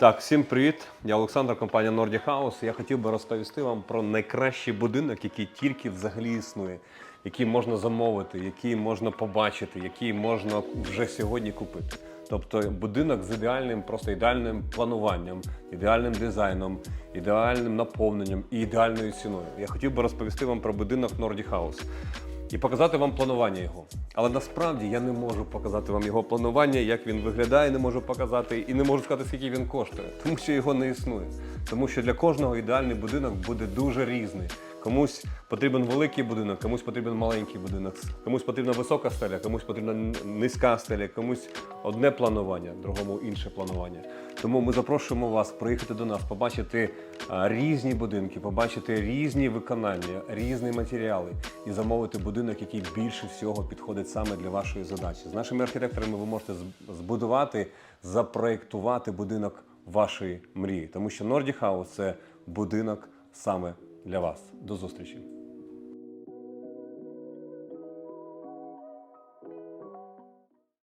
Так, всім привіт. Я Олександр, компанія Nordic House. Я хотів би розповісти вам про найкращий будинок, який тільки взагалі існує, який можна замовити, який можна побачити, який можна вже сьогодні купити. Тобто будинок з ідеальним, просто ідеальним плануванням, ідеальним дизайном, ідеальним наповненням і ідеальною ціною. Я хотів би розповісти вам про будинок Nordic House і показати вам планування його. Але насправді я не можу показати вам його планування, як він виглядає, не можу показати і не можу сказати, скільки він коштує, тому що його не існує. Тому що для кожного ідеальний будинок буде дуже різний. Комусь потрібен великий будинок, комусь потрібен маленький будинок, комусь потрібна висока стеля, комусь потрібна низька стеля, комусь одне планування, другому інше планування. Тому ми запрошуємо вас приїхати до нас, побачити різні будинки, побачити різні виконання, різні матеріали і замовити будинок, який більше всього підходить саме для вашої задачі. З нашими архітекторами ви можете збудувати, запроєктувати будинок вашої мрії, тому що Nordic House – це будинок саме для вас. До зустрічі!